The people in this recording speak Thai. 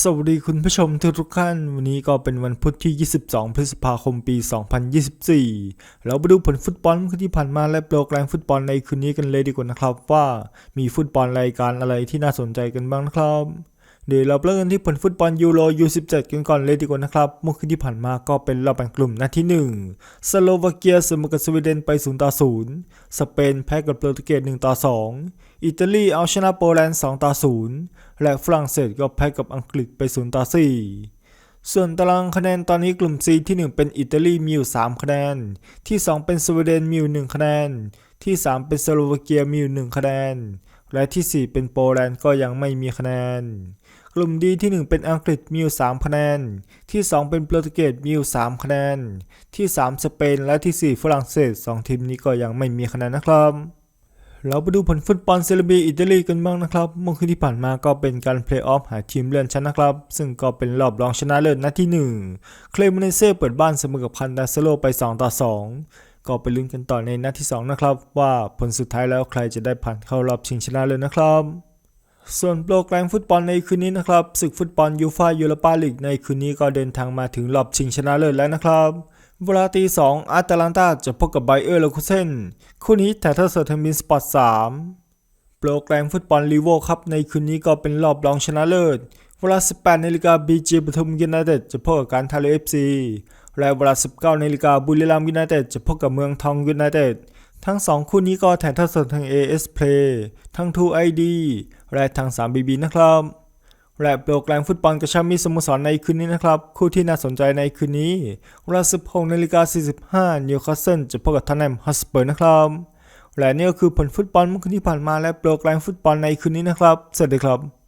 สวัสดีคุณผู้ชมทุกทุกท่านวันนี้ก็เป็นวันพุธที่ 22 พฤษภาคมปี 2024 เราไปดูผลฟุตบอลที่ผ่านมาและโปรแกรมฟุตบอลในคืนนี้กันเลยดีกว่านะครับ ว่ามีฟุตบอลรายการอะไรที่น่าสนใจกันบ้างนะครับ เดี๋ยวเราเริ่มกันที่ผลฟุตบอลยูโร U17 กันก่อนเลยดีกว่านะครับ เมื่อคืนที่ผ่านมาก็เป็นรอบแบ่งกลุ่มนัดที่ 1 สโลวาเกียเสมอกับสวีเดนไป0ต่อ0สเปนแพ้กับโปรตุเกส1ต่อ2 อิตาลีเอาชนะโปแลนด์2ต่อ0และฝรั่งเศสก็แพ้กับอังกฤษไป0ต่อ4ส่วนตารางคะแนนตอนนี้กลุ่ม C ที่ 1 เป็นอิตาลีมีอยู่3คะแนน ที่ 2 เป็นสวีเดนมีอยู่1คะแนน ที่ 3 เป็นสโลวาเกียมีอยู่1คะแนน และที่ 4 เป็นโปแลนด์ก็ยังไม่มีคะแนน กลุ่ม D ที่ 1 เป็นอังกฤษมีอยู่3คะแนน ที่ 2 เป็นโปรตุเกสมีอยู่3คะแนน ที่ 3 สเปน และที่ 4 ฝรั่งเศส 2 ทีมนี้ก็ยังไม่มีคะแนนนะครับ เราไปดูผลฟุตบอลเซเรบีอิตาลีกันบ้างนะครับ เมื่อคืนที่ผ่านมาก็เป็นการเพลย์ออฟหาทีมเลื่อนชั้นนะครับ ซึ่งก็เป็นรอบรองชนะเลิศนัดที่ 1 เคลมเนเซ่เปิดบ้านเสมอกับคันดาเซโลไป 2 ต่อ 2 ก็ไปลุ้นกันต่อในนัดที่ 2 นะครับ ว่าผลสุดท้ายแล้วใครจะได้ผ่านเข้ารอบชิงชนะเลิศนะครับ ส่วนโปรแกรมฟุตบอลในคืนนี้นะครับศึกฟุตบอลยูฟ่ายูโรปาลีกในคืนนี้ก็เดินทางมาถึงรอบชิงชนะเลิศแล้วนะครับเวลาตีสองอาตาลันตาจะพบกับไบเออร์เลคูเซนคู่นี้ถ่ายทอดสดทางบินสปอร์ตสามโปรแกรมฟุตบอลลีโวครับในคืนนี้ก็เป็นรอบรองชนะเลิศเวลา 18นาฬิกาบีจีปทุมยูไนเต็ดจะพบกับการทาเรือเอฟซีและเวลา 19นาฬิกาบุรีรัมย์ยูไนเต็ดจะพบกับเมืองทองยูไนเต็ดทั้งสองคู่นี้ก็ถ่ายทอดสดทาง AS Play ทั้ง True ID และทาง 3BB นะครับ และโปรแกรมฟุตบอลกระชับมิตรสโมสรในคืนนี้นะครับ คู่ที่น่าสนใจในคืนนี้เวลา16นาฬิกา45นิวคาสเซิลจะพบกับทันแนมฮัสเปอร์นะครับและนี่ก็คือผลฟุตบอลเมื่อคืนที่ผ่านมาและโปรแกรมฟุตบอลในคืนนี้นะครับ สวัสดีครับ